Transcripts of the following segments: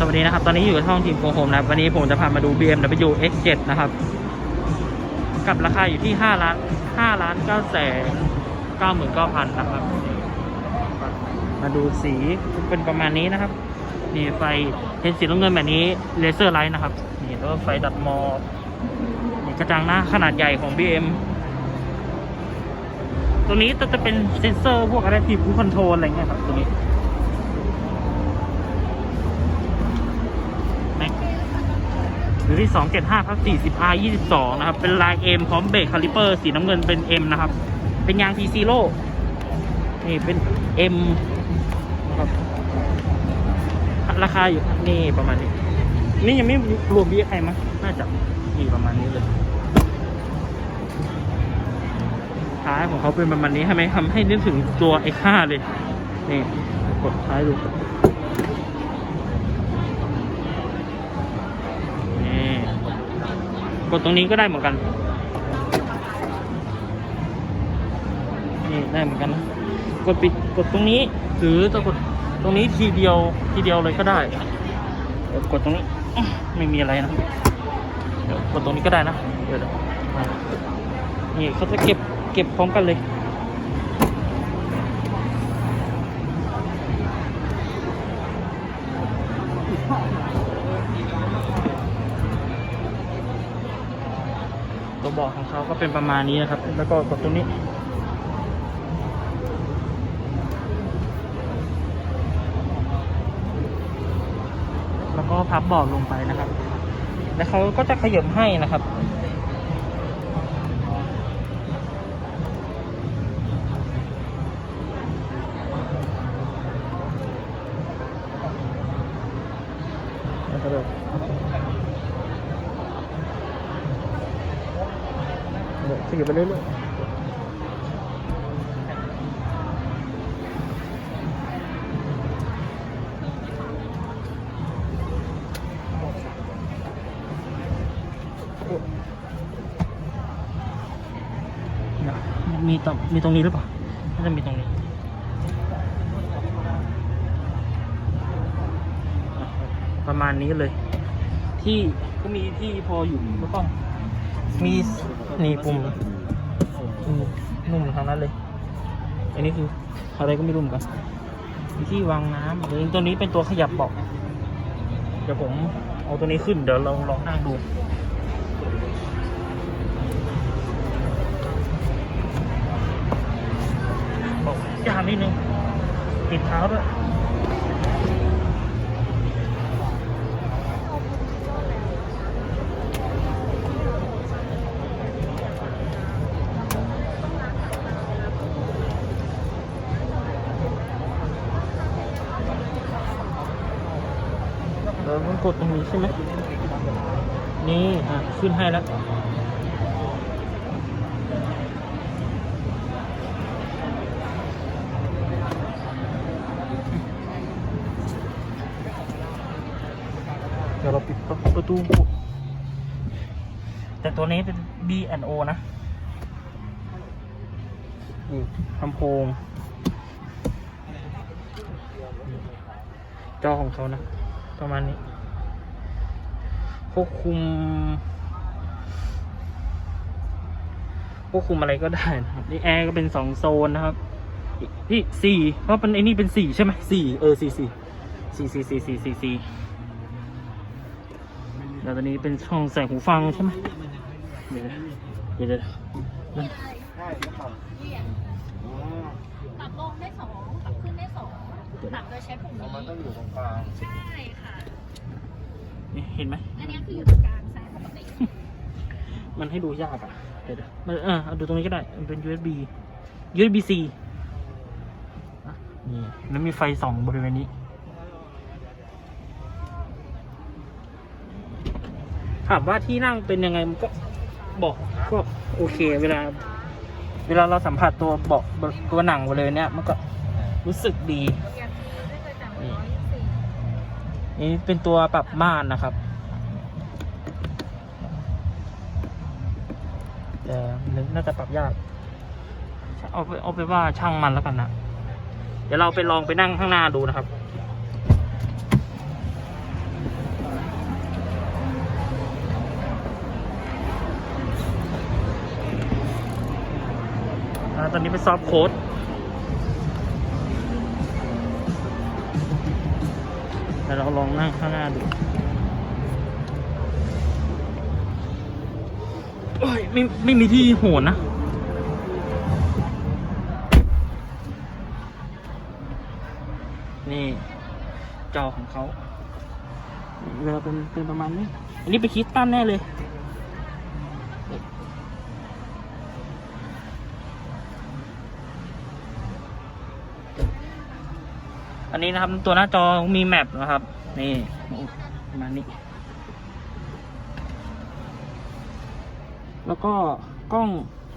สวัสดีนะครับ ตอนนี้อยู่กับช่องทีมโฟโฮมนะครับ วันนี้ผมจะพามาดู BMW X7 นะครับ กับราคาอยู่ที่5ล้าน5ล้าน9แสน9หมื่น9พันนะครับ มาดูสีเป็นประมาณนี้นะครับ นี่ไฟเป็นสีน้ำเงินแบบนี้เลเซอร์ไลท์นะครับ นี่แล้วก็ไฟดัดมอนี่กระจังหน้าขนาดใหญ่ของ BM ตัวนี้จะจะเป็นเซนเซอร์พวกอะไรทีพูคอนโทรลอะไรเงี้ยครับตัวนี้ แม็ก หรือที่ 275ครับ40 R 22 นะครับ เป็นลาย M พร้อมเบรกคาลิเปอร์ สีน้ำเงินเป็น M นะครับ เป็นยาง T Zero นี่เป็น M นะครับราคาอยู่นี่ประมาณนี้ นี่ยังไม่รวม BXI มั้งน่าจะนี่ประมาณนี้เลยท้ายของเขาเป็นประมาณนี้ทำไมทำให้นึกถึงตัว X5 เลย นี่ กดท้ายดู นี่ กดตรงนี้ก็ได้เหมือนกัน นี่ได้เหมือนกันนะ กดปิดกดตรงนี้ หรือจะกดตรงนี้ทีเดียวทีเดียวเลยก็ได้ดกดตรงนี้ไม่มีอะไรนะเดี๋ยวกดตรงนี้ก็ได้นะเดี๋ยวนี่เขาจะเก็บเก็บพร้อมกันเลย บอกของเขาก็เป็นประมาณนี้นะครับ แล้วก็กดตรงนี้แล้วก็พับบอร์ดลงไปนะครับ แล้วเขาก็จะขยับให้นะครับแล้วก็ลยเดี๋ยว ขยับไปเรื่อยๆเนี่ยมีตรงมีตรงนี้หรือเปล่าน่าจะมีตรงนี้อะประมาณนี้เลย ที่ก็มีที่พออยู่แล้วก็มี นี่ปุ่มนุ่มทางนั้นเลย อันนี้คืออะไรก็ไม่รู้เหมือนกันมีที่วางน้ำหรือตัวนี้เป็นตัวขยับเบาะเดี๋ยวผมเอาตัวนี้ขึ้นเดี๋ยวเราลองนั่งดูบอกยากนิดนึงติดเท้าด้วย เดี๋ยวมัน กดตรงนี้ใช่ไหมนี่อะขึ้นให้แล้วเดี๋ยวเราปิดประตู แต่ตัวนี้เป็น B O นะนี่ลำโพงจอของเขานะ ประมาณนี้ ควบคุมควบคุมอะไรก็ได้นะครับนี่แอร์ก็เป็นสองโซนนะครับนี่สี่เพราะเป็นไอ้นี่เป็นสี่ใช่ไหมสี่เออสี่สี่สี่สี่สี่สี่สี่สี่แล้วตอนนี้เป็นช่องใส่หูฟังใช่ไหมเดี๋ยวเดี๋ยวเดี๋ยวปรับลงได้สองปรับขึ้นได้สองปรับโดยใช้ปุ่มนี้มันต้องอยู่ตรงกลางใช่ค่ะนี่เห็นไหมอันนี้ คืออยู่ตรงกลางซ้ายปกติมันให้ดูยากอะ เดี๋ยวเดี๋ยวมันเออเอาดูตรงนี้ก็ได้ มันเป็น USB USB C อะนี่แล้วมีไฟส่องบริเวณนี้ ถามว่าที่นั่งเป็นยังไงมันก็บอกก็โอเค เวลา เวลาเราสัมผัสตัวเบาะตัวหนังบริเวณเนี้ยมันก็รู้สึกดีนี่นี่เป็นตัวปรับม่านนะครับ แต่น่าจะปรับยากเอาไปเอาไปว่าช่างมันแล้วกันนะเดี๋ยวเราไปลองไปนั่งข้างหน้าดูนะครับตอนนี้ไปซอฟโค้ดเดี๋ยวเราลองนั่งข้างหน้าดู เอ้ยไม่ไม่มีที่โหนนะ นี่ จอของเขาเวลาเป็นเป็นประมาณนี้ อันนี้ไปคิดตั้นแน่เลยอันนี้นะครับตัวหน้าจอมีแมปนะครับ นี่ประมาณนี้ แล้วก็กล้อง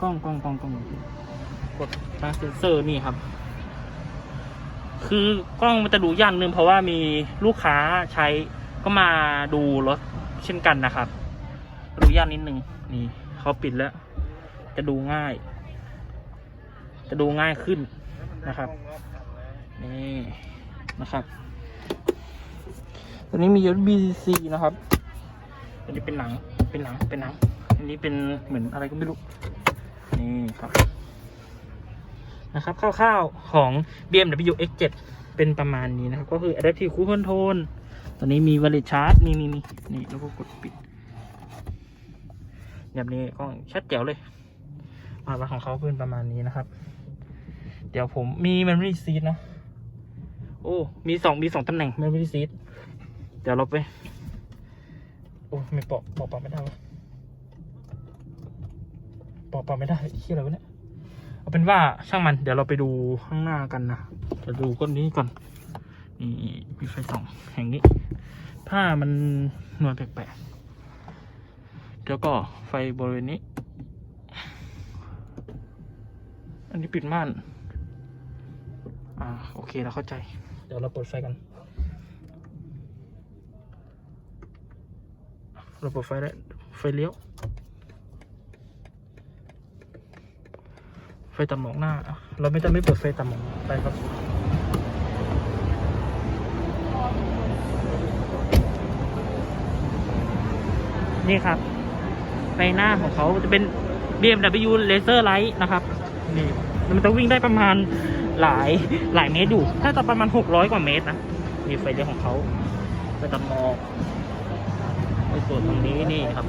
กล้องกล้องกล้องกล้องกดตาเซนเซอร์นี่ครับ คือกล้องมันจะดูยากนึงเพราะว่ามีลูกค้าใช้ก็มาดูรถเช่นกันนะครับ ดูยากนิดนึงนี่เขาปิดแล้ว จะดูง่าย จะดูง่ายขึ้นนะครับนี่นะครับตัวนี้มี USB-C นะครับอันนี้เป็นหนังเป็นหนังเป็นหนัง อันนี้เป็นเหมือนอะไรก็ไม่รู้ นี่ครับ นะครับคร่าวๆของ BMW X7 เป็นประมาณนี้นะครับ ก็คือ Adaptive Cruise Control ตอนนี้มี Wireless Charge มีมีมีนี่แล้วก็กดปิดแบบนี้ก็ชัดแจ๋วเลยมาว่าของเขาเป็นประมาณนี้นะครับ เดี๋ยวผมมี Memory Seat นะ โอ้ มีสองมีสองตำแหน่ง Memory Seat เดี๋ยวเราไป โอ้ ไม่ปอกปอกปอกไม่ได้วะ ปอกปอกไม่ได้ที่อะไรวะเนี่ยเอาเป็นว่าช่างมันเดี๋ยวเราไปดูข้างหน้ากันนะเดี๋ยวดูก้นนี้ก่อนนี่มีไฟส่องแห่งนี้ ผ้ามันนวลแปลกๆแล้วก็ไฟบริเวณนี้ อันนี้ปิดม่าน อ่าโอเคเราเข้าใจ เดี๋ยวเราเปิดไฟกันเราเปิดไฟแล้วไฟเลี้ยว ฟตัดหมอกหน้า เราไม่จะไม่เปิดไฟตัดหมอกไปครับนี่ครับไฟหน้าของเขาจะเป็น BMW Laser Light นะครับนี่มันจะวิ่งได้ประมาณหลายหลายเมตรอยู่ถ้าจะประมาณ 600 กว่าเมตรนะนี่ไฟเลี้ยวของเขาไฟตัดหมอกในส่วนตรงนี้นี่ครับ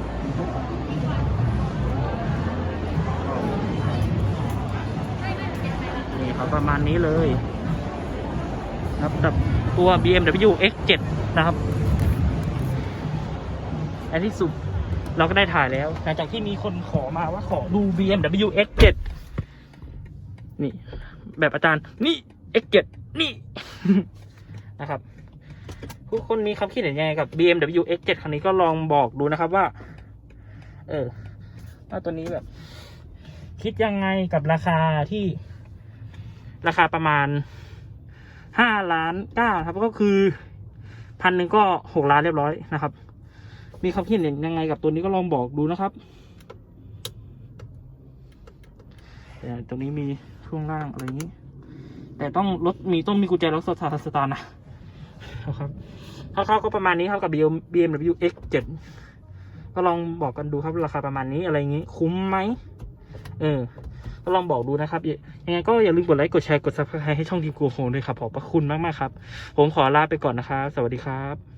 นี่ครับประมาณนี้เลยครับกับตัว BMW X7 นะครับในที่สุดเราก็ได้ถ่ายแล้วหลังจากที่มีคนขอมาว่าขอดู BMW X7 นี่ แบบอาจารย์ นี่ X7 นี่ นะครับทุกคนมีความคิดเห็นยังไงกับ BMW X7 คันนี้ก็ลองบอกดูนะครับว่า เออว่าตัวนี้แบบ คิดยังไงกับราคาที่ ราคาประมาณห้าล้านเก้าครับ ก็คือพันหนึ่งก็หกล้านเรียบร้อยนะครับ มีความคิดเห็นยังไงกับตัวนี้ก็ลองบอกดูนะครับแต่ตรงนี้มีช่วงล่างอะไรอย่างนี้ แต่ต้องรถมีต้องมีกุญแจรถสตาร์ทสตาร์ทนะนะครับคร่าวๆก็ประมาณนี้ครับกับ BMW X7 ก็ลองบอกกันดูครับราคาประมาณนี้อะไรอย่างนี้ คุ้มไหมเออ ก็ลองบอกดูนะครับ ยังไงก็อย่าลืมกดไลค์ กดแชร์ กดซับสไครต์ให้ช่องทีมกูโฮด้วยครับ ขอบพระคุณมากๆครับ ผมขอลาไปก่อนนะครับ สวัสดีครับ